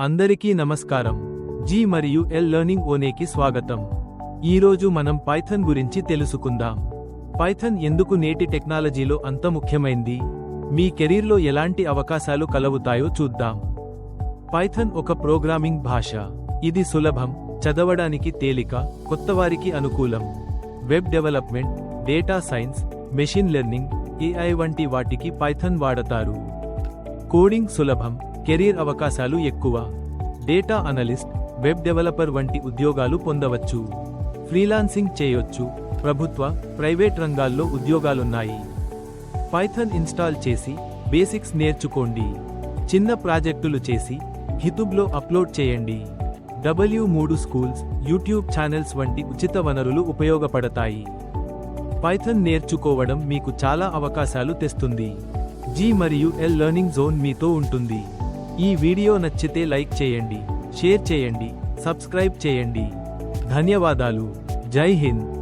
అందరికీ నమస్కారం. జీ మరియు ఎల్ లెర్నింగ్ ఓనేకి స్వాగతం. ఈరోజు మనం పైథన్ గురించి తెలుసుకుందాం. పైథన్ ఎందుకు నేటి టెక్నాలజీలో అంత ముఖ్యమైంది? మీ కెరీర్లో ఎలాంటి అవకాశాలు కలవుతాయో చూద్దాం. పైథన్ ఒక ప్రోగ్రామింగ్ భాష. ఇది సులభం చదవడానికి తేలిక కొత్తవారికి అనుకూలం. Web development data science machine learning AI వంటి వాటికి పైథన్ వాడతారు. కోడింగ్ సులభం కెరీర్ అవకాశాలు ఎక్కువ. డేటా అనలిస్ట్ వెబ్ డెవలపర్ వంటి ఉద్యోగాలు పొందవచ్చు. ఫ్రీలాన్సింగ్ చేయొచ్చు. ప్రభుత్వ ప్రైవేట్ రంగాల్లో ఉద్యోగాలున్నాయి. పైథన్ ఇన్స్టాల్ చేసి బేసిక్స్ నేర్చుకోండి. చిన్న ప్రాజెక్టులు చేసి హితుబ్లో అప్లోడ్ చేయండి. డబ్ల్యూ మూడు స్కూల్స్ యూట్యూబ్ ఛానల్స్ వంటి ఉచిత వనరులు ఉపయోగపడతాయి. పైథన్ నేర్చుకోవడం మీకు చాలా అవకాశాలు తెస్తుంది. జీ మరియు ఎల్ లెర్నింగ్ జోన్ మీతో ఉంటుంది. ఈ వీడియో నచ్చితే లైక్ చేయండి షేర్ చేయండి సబ్స్క్రైబ్ చేయండి. ధన్యవాదాలు. జై హింద్.